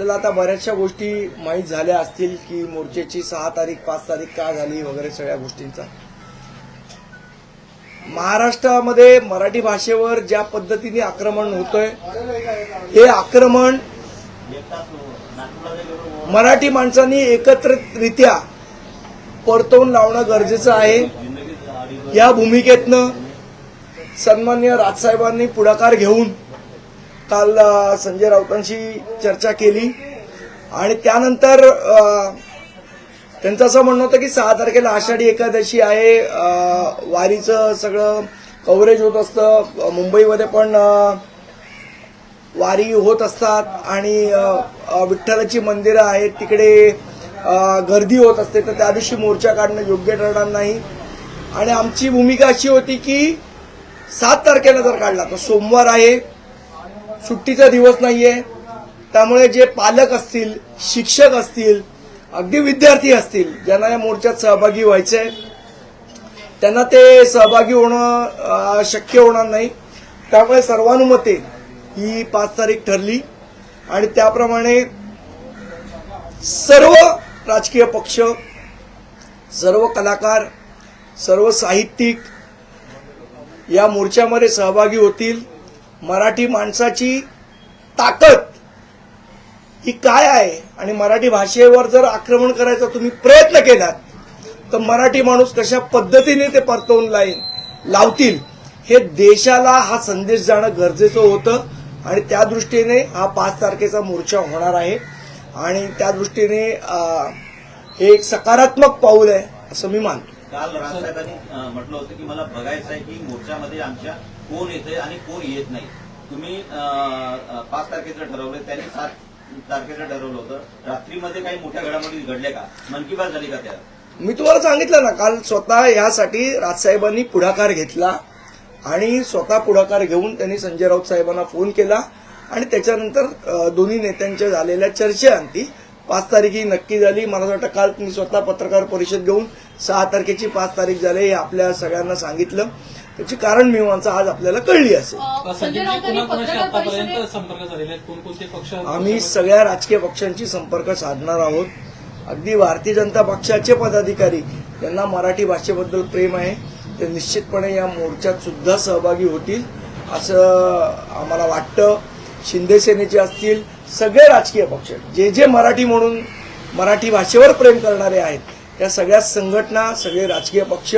आपल्याला आता बऱ्याचशा गोष्टी माहीत झाल्या असतील की मोर्चेची सहा तारीख पाच तारीख का झाली वगैरे सगळ्या गोष्टींचा. महाराष्ट्रामध्ये मराठी भाषेवर ज्या पद्धतीने आक्रमण होतंय हे आक्रमण मराठी माणसांनी एकत्रितरित्या परतवून लावणं गरजेचं आहे. या भूमिकेतनं सन्मान्य राजसाहेबांनी पुढाकार घेऊन काल संजय राऊतांशी चर्चा केली. आणि त्यानंतर त्यांचं असं म्हणणं होतं की सहा तारखेला आषाढी एकादशी आहे. वारीचं सगळं कव्हरेज होत असतं. मुंबईमध्ये पण वारी होत असतात. आणि विठ्ठलाची मंदिरं आहेत. तिकडे गर्दी होत असते. तर त्या दिवशी मोर्चा काढणं योग्य ठरणार नाही. आणि आमची भूमिका अशी होती की सात तारखेला जर काढला तर सोमवार आहे. सुट्टीचा दिवस नाहीये. त्यामुळे जे पालक असतील शिक्षक असतील अगदी विद्यार्थी असतील ज्यांना या मोर्चात सहभागी व्हायचे त्यांना ते सहभागी होणं शक्य होणार नाही. त्यामुळे सर्वानुमते ही पाच तारीख ठरली आणि त्याप्रमाणे सर्व राजकीय पक्ष सर्व कलाकार सर्व साहित्यिक या मोर्चामध्ये सहभागी होतील. मराठी माणसाची ताकद ही काय आहे? आणि मराठी भाषेवर जर आक्रमण करायचा तुम्ही प्रयत्न केलात तर मराठी माणूस कशा पद्धतीने ते परतवून लाईन लावतील? हे देशाला हा संदेश जाणं गरजेचं होतं आणि त्या दृष्टीने हा पाच तारखेचा मोर्चा होणार आहे. आणि त्या दृष्टीने हे एक सकारात्मक पाऊल आहे असं मी मानतो. काल राजसाहेबांनी म्हटलं होतं की मला बघायचं आहे की मोर्चामध्ये आमच्या कोण येतंय आणि कोण येत नाही. तुम्ही पाच तारखेचं ठरवलं त्यांनी सात तारखेचं ठरवलं होतं. रात्रीमध्ये काही मोठ्या घडामोडी घडल्या का? मन की बात झाली का त्या? मी तुम्हाला सांगितलं ना काल स्वतः यासाठी राजसाहेबांनी पुढाकार घेतला आणि स्वतः पुढाकार घेऊन त्यांनी संजय राऊत साहेबांना फोन केला आणि त्याच्यानंतर दोन्ही नेत्यांच्या झालेल्या चर्चेअंती पाच तारीख ही नक्की झाली. मला असं वाटतं काल मी स्वतः पत्रकार परिषद घेऊन सहा तारखेची पाच तारीख झाली हे आपल्या सगळ्यांना सांगितलं. त्याची कारण मीमांसा आज आपल्याला कळली असेल. पक्ष आम्ही सगळ्या राजकीय पक्षांशी संपर्क साधणार आहोत. अगदी भारतीय जनता पक्षाचे पदाधिकारी यांना मराठी भाषेबद्दल प्रेम आहे. ते निश्चितपणे या मोर्चात सुद्धा सहभागी होतील असं आम्हाला वाटतं. शिंदे सेनेचे असतील सगळे राजकीय पक्ष जे जे मराठी म्हणून मराठी भाषेवर प्रेम करणारे आहेत या सगळ्या संघटना सगळे राजकीय पक्ष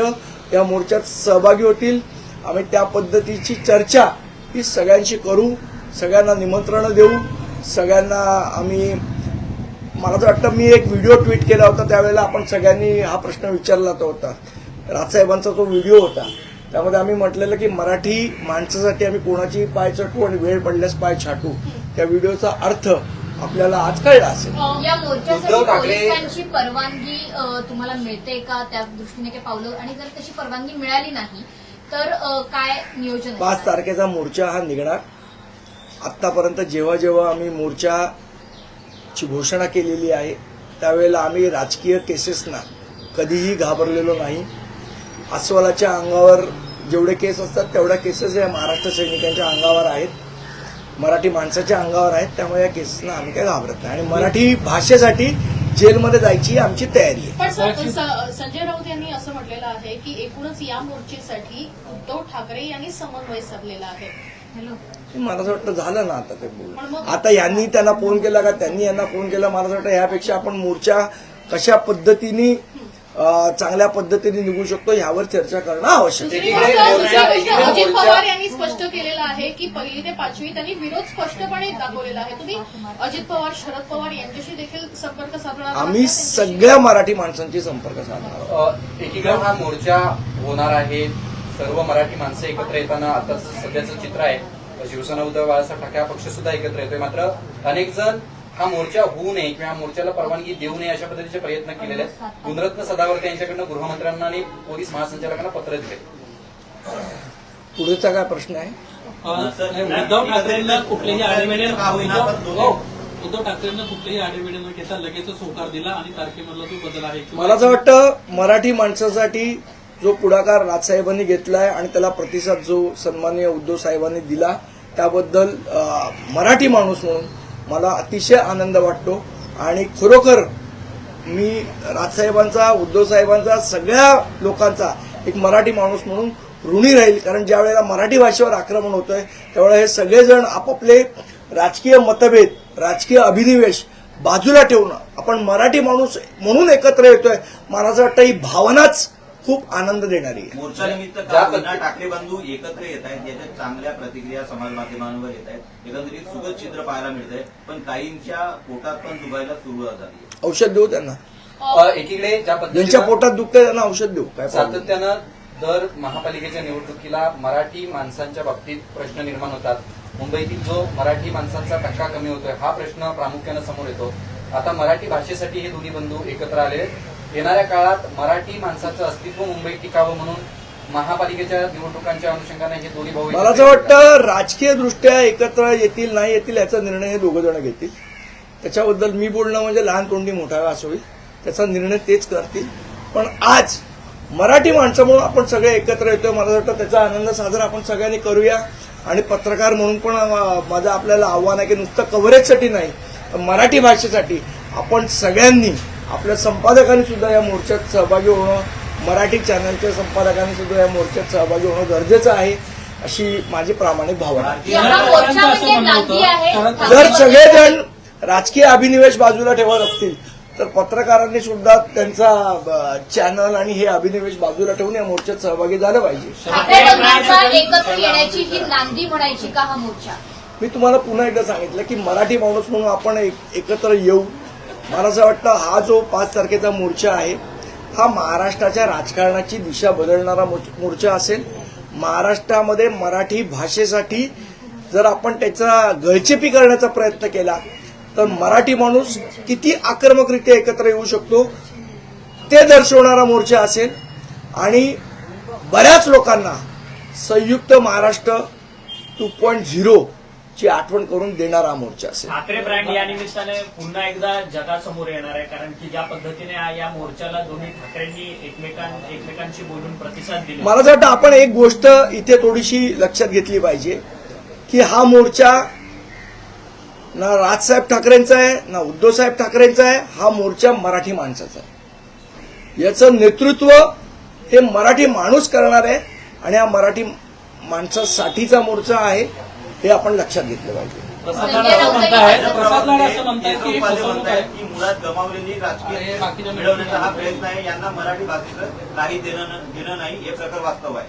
या मोर्चात सहभागी होतील. आम्ही त्या पद्धतीची चर्चा ही सगळ्यांशी करू सगळ्यांना निमंत्रणं देऊ सगळ्यांना आम्ही मला तर वाटतं मी एक व्हिडिओ ट्विट केला होता त्यावेळेला आपण सगळ्यांनी हा प्रश्न विचारला तो होता. राजसाहेबांचा तो व्हिडिओ होता. त्यामध्ये आम्ही म्हटलेलं की मराठी माणसासाठी आम्ही कोणाची पाय चटू आणि वेळ पडल्यास पाय छाटू. त्या व्हिडिओचा अर्थ आपल्याला आज कळला असेल. या मोर्चासाठी उद्धव ठाकरे- पोलिसांची परवानगी तुम्हाला मिळते का? त्या दृष्टीने काही पावलं? आणि जर तशी परवानगी मिळाली नाही तर काय नियोजन? पाच तारखेचा मोर्चा हा निघणार. आतापर्यंत जेव्हा जेव्हा आम्ही मोर्चाची घोषणा केलेली आहे त्यावेळेला आम्ही राजकीय केसेसना कधीही घाबरलेलो नाही. अस्वलाच्या अंगावर जेवढे केस असतात तेवढ्या केसेस या महाराष्ट्र सैनिकांच्या अंगावर आहेत. मराठी माणसाच्या अंगावर आहेत त्यामुळे या केसेसना आम्ही काही घाबरत नाही. आणि मराठी भाषेसाठी जेलमध्ये जायची आमची तयारी आहे. पण संजय राऊत यांनी असं म्हटलेलं आहे की एकूणच या मोर्चेसाठी उद्धव ठाकरे यांनी समन्वय साधलेला आहे. हॅलो. मला असं वाटतं झालं ना आता ते मग- आता यांनी त्यांना फोन केला का? त्यांनी यांना फोन केला. मला असं वाटतं यापेक्षा आपण मोर्चा कशा पद्धतीने चांगल्या पद्धतीने निघू शकतो यावर चर्चा करणं आवश्यक आहे. अजित पवार यांनी स्पष्ट केलेलं आहे की पहिली ते पाचवी त्यांनी विरोध स्पष्टपणे दाखवलेला आहे. तुम्ही अजित पवार शरद पवार यांच्याशी देखील संपर्क साधणार आम्ही सगळ्या मराठी माणसांची संपर्क साधणार एकीकडे हा मोर्चा होणार आहे. सर्व मराठी माणसं एकत्र येताना आता सध्याचं चित्र आहे. शिवसेना उद्धव बाळासाहेब ठाकरे हा पक्ष सुद्धा एकत्र येतोय. मात्र अनेक जण हा मोर्चा होऊ नये किंवा हा मोर्चाला परवानगी देऊ नये अशा पद्धतीचे प्रयत्न केलेले आहेत. गुणरत्न सदावर्ते यांच्याकडनं गृहमंत्र्यांना आणि पोलीस महासंचालकांना पत्र दिले. पुढचा काय प्रश्न आहे? उद्धव ठाकरेंना कुठलेही आडेवेडे उद्धव हो. उद्धव ठाकरेंना कुठलेही आडेवेडे न घेता लगेचच होकार दिला आणि तारखेमधला जो बदल आहे. मला असं वाटतं मराठी माणसासाठी जो पुढाकार राजसाहेबांनी घेतलाय आणि त्याला प्रतिसाद जो सन्माननीय उद्धव साहेबांनी दिला त्याबद्दल मराठी माणूस म्हणून मला अतिशय आनंद वाटतो. आणि खरोखर मी राजसाहेबांचा उद्धव साहेबांचा सगळ्या लोकांचा एक मराठी माणूस म्हणून ऋणी राहील. कारण ज्या वेळेला मराठी भाषेवर आक्रमण होतंय त्यावेळेला हे सगळेजण आपापले राजकीय मतभेद राजकीय अभिनिवेश बाजूला ठेवून आपण मराठी माणूस म्हणून एकत्र येतोय. मला असं वाटतं ही भावनाच खूप आनंद देणारी आहे. मोर्चा निमित्त ठाकरे बंधू एकत्र येत आहेत याच्यात चांगल्या प्रतिक्रिया समाज माध्यमांवर येत आहेत एकंदरीत सुखद चित्र पाहायला मिळतंय पण काहींच्या पोटात पण दुखायला सुरुवात झाली आहे. औषध देऊ त्यांना. एकीकडे ज्या ज्यांच्या पोटात दुखतंय त्यांना औषध देऊ काय? सातत्यानं दर महापालिकेच्या निवडणुकीला मराठी माणसांच्या बाबतीत प्रश्न निर्माण होतात. मुंबईतील जो मराठी माणसांचा टक्का कमी होतोय हा प्रश्न प्रामुख्यानं समोर येतो. आता मराठी भाषेसाठी हे दोन्ही बंधू एकत्र आले. येणाऱ्या काळात मराठी माणसाचं अस्तित्व मुंबईत टिकावं म्हणून महापालिकेच्या निवडणुकांच्या अनुषंगाने हे दोन्ही भाऊ मला असं वाटतं राजकीय दृष्ट्या एकत्र येतील नाही येतील याचा निर्णय हे दोघं जण घेतील. त्याच्याबद्दल मी बोलणं म्हणजे लहान तोंडी मोठा असं होईल. त्याचा निर्णय तेच करतील. पण आज मराठी माणसं म्हणून आपण सगळे एकत्र येतोय मला असं वाटतं त्याचा आनंद साजरा आपण सगळ्यांनी करूया. आणि पत्रकार म्हणून पण माझं आपल्याला आव्हान आहे की नुसतं कव्हरेजसाठी नाही तर मराठी भाषेसाठी आपण सगळ्यांनी आपल्या संपादकांनी सुद्धा या मोर्चात सहभागी होणं मराठी चॅनलच्या संपादकांनी सुद्धा या मोर्चात सहभागी होणं गरजेचं आहे अशी माझी प्रामाणिक भावना आहे. म्हणजे आहे. जर सगळेजण राजकीय अभिनिवेश बाजूला ठेवत असतील तर पत्रकारांनी सुद्धा त्यांचा चॅनल आणि हे अभिनिवेश बाजूला ठेवून या मोर्चात सहभागी झालं पाहिजे. ठाकरे बंधूंचा एकत्र येण्याची नांदी म्हणायची का मोर्चा? मी तुम्हाला पुन्हा एकदा सांगितलं की मराठी माणूस म्हणून आपण एक- एकत्र येऊ मला असं वाटतं हा जो पाच तारखेचा मोर्चा आहे हा महाराष्ट्राच्या राजकारणाची दिशा बदलणारा मोर्चा असेल. महाराष्ट्रामध्ये मराठी भाषेसाठी जर आपण त्याचा गळचेपी करण्याचा प्रयत्न केला तर मराठी माणूस किती आक्रमकरित्या एकत्र येऊ शकतो ते दर्शवणारा मोर्चा असेल. आणि बऱ्याच लोकांना संयुक्त महाराष्ट्र टू पॉईंट झिरो ची आठवण करून देणारा मोर्चा असेल. ठाकरे ब्रँड या निमित्ताने पुन्हा एकदा जगासमोर येणार आहे कारण की ज्या पद्धतीने या मोर्चाला दोन्ही ठाकरेंनी एकमेकां एकमेकांशी बोलून प्रतिसाद दिले. मला असं वाटतं आपण एक गोष्ट इथे थोडीशी लक्षात घेतली पाहिजे की हा मोर्चा ना राजसाहेब ठाकरेंचा आहे ना उद्धवसाहेब ठाकरेंचा आहे हा मोर्चा मराठी माणसाचा आहे. याचं नेतृत्व हे मराठी माणूस करणार आहे आणि हा मराठी माणसासाठीचा मोर्चा आहे. हे आपण लक्षात घेतलं पाहिजे. केशव की आहे. की मुळात गमावलेली आणि राजकीय बाकीच्या मिळवण्याचा हा प्रयत्न आहे. यांना मराठी भाषेचं काही देणं घेणं नाही. हे प्रकार वास्तव आहे.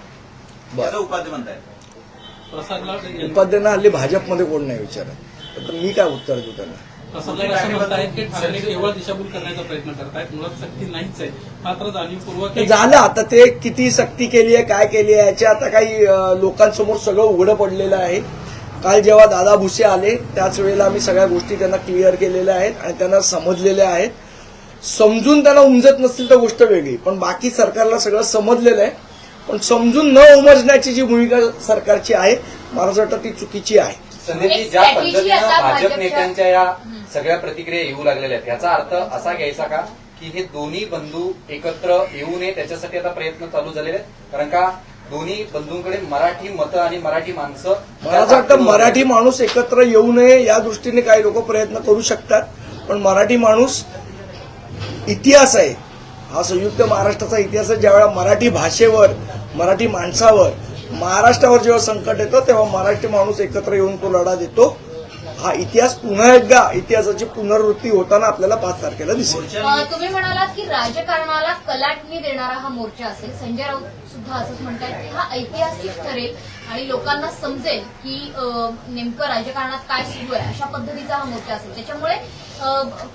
बरं. याचं उपाध्य म्हणतायत प्रसाद लाड यांनी- उपाध्यायांना हल्ली भाजपमध्ये कोण नाही विचारत. तर मी काय उत्तर देऊ त्यांना? प्रसाद लाड असं म्हणतायत की ठाकरे केवळ दिशाभूल करण्याचा प्रयत्न करतायत. मुळात सक्ती नाहीच आहे. मात्र जाणीवपूर्वक झालं. आता ते किती सक्ती केली आहे काय केली आहे याच्या आता काही लोकांसमोर सगळं उघडं पडलेलं आहे. काल जेव्हा दादा भुसे आले त्याच वेळेला आम्ही सगळ्या गोष्टी त्यांना क्लिअर केलेल्या आहेत आणि त्यांना समजलेल्या आहेत. समजून त्यांना उमजत नसतील तर गोष्ट वेगळी पण बाकी सरकारला सगळं समजलेलं आहे. पण समजून न उमजण्याची जी भूमिका सरकारची आहे मला असं वाटतं ती चुकीची आहे. संदीपजी एक ज्या पद्धतीनं भाजप नेत्यांच्या या सगळ्या प्रतिक्रिया येऊ लागलेल्या आहेत याचा अर्थ असा घ्यायचा का की हे दोन्ही बंधू एकत्र येऊ नये त्याच्यासाठी आता प्रयत्न चालू झालेले आहेत. कारण का दोन्ही बंधूंकडे मराठी मतं आणि मराठी माणसं मला असं वाटतं मराठी माणूस एकत्र येऊ नये या दृष्टीने काही लोक प्रयत्न करू शकतात. पण मराठी माणूस इतिहास आहे. हा संयुक्त महाराष्ट्राचा इतिहास आहे. ज्यावेळेला मराठी भाषेवर मराठी माणसावर महाराष्ट्रावर जेव्हा संकट येतं तेव्हा मराठी माणूस एकत्र येऊन तो लढा देतो. हा इतिहास पुन्हा एकदा इतिहासाची पुनरावृत्ती होताना आपल्याला पाच तारखेला दिसेल. तुम्ही म्हणालात की राजकारणाला कलाटणी देणारा हा मोर्चा असेल. संजय राऊत सुद्धा असंच म्हणतायत की हा ऐतिहासिक ठरेल आणि लोकांना समजेल की नेमकं राजकारणात काय सुरू आहे अशा पद्धतीचा हा मोर्चा असेल. त्याच्यामुळे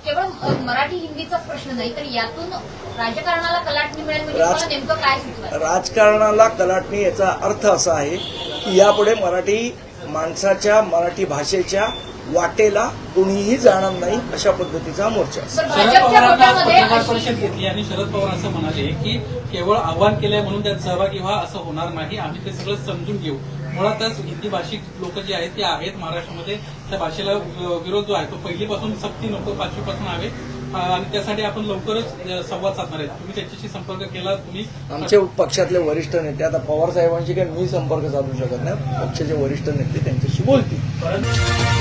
केवळ मराठी हिंदीचाच प्रश्न नाही तर यातून राजकारणाला कलाटणी मिळेल म्हणजे नेमकं काय सुचवायचं? राजकारणाला कलाटणी याचा अर्थ असा आहे की यापुढे मराठी माणसाच्या मराठी भाषेच्या वाटेला कोणीही जाणार नाही अशा पद्धतीचा मोर्चा. शरद भाजपच्या पवारांना परिषद घेतली आणि शरद पवार असं म्हणाले की केवळ आव्हान केलंय म्हणून त्यात सहभागी व्हा असं होणार नाही. आम्ही ते सगळं समजून घेऊ. मुळातच हिंदी भाषिक लोक जे आहेत ते आहेत महाराष्ट्रामध्ये. त्या भाषेला विरोध जो आहे तो पहिलीपासून सक्ती नको पाचवीपासून हवे. आणि त्यासाठी आपण लवकरच संवाद साधणार आहेत. तुम्ही त्याच्याशी संपर्क केला तुम्ही आमचे पक्षातले वरिष्ठ नेते आता पवार साहेबांशी काही मी संपर्क साधू शकत नाही. पक्षाचे वरिष्ठ नेते त्यांच्याशी बोलतील. परंतु